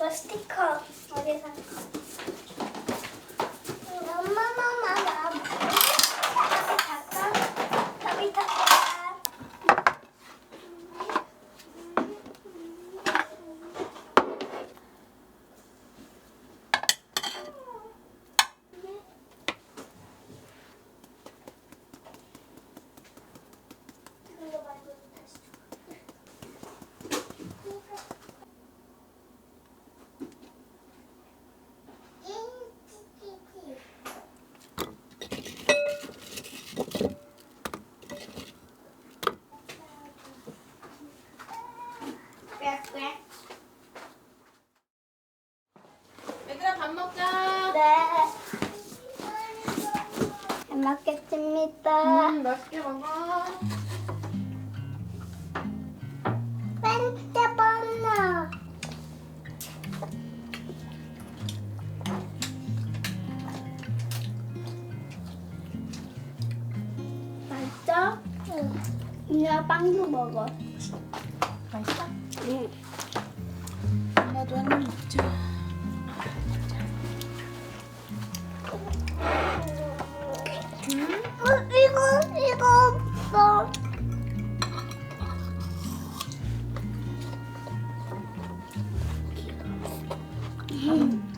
plastiko. Mogę zamknąć. Mama, mama. 응. 이나 빵도 먹어. 맛있어? 응. 엄마도 한입 먹자. 어, 이거 이거 없어. 마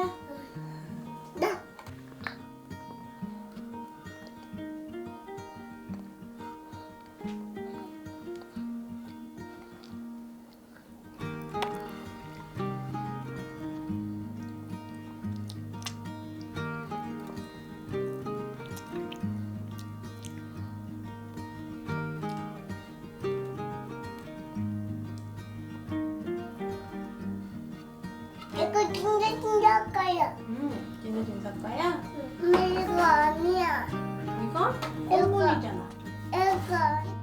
啊 진사과야? 엄마 이거 아니야. 이거? 꽃무늬잖아. 이거.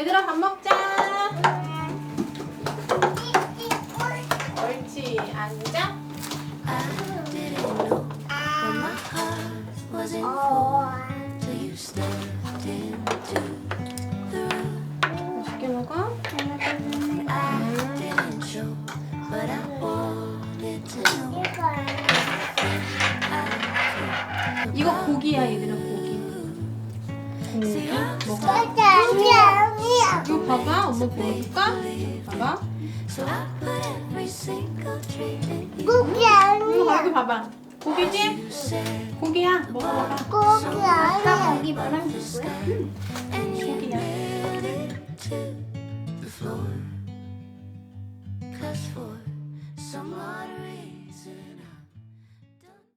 얘들아 밥 먹자. 옳지. 앉아. 어. 이거 고기야 얘들아 고기. 고기 먹어. 이거 봐봐. 엄마 보여줄까? 봐봐. So I put every single dream in you. 고기 이거 아니야. 봐봐. 고기지? 고기야. 먹어봐봐. 고기 아니야. 고기 뭐랑 the floor. 'Cause for some reason.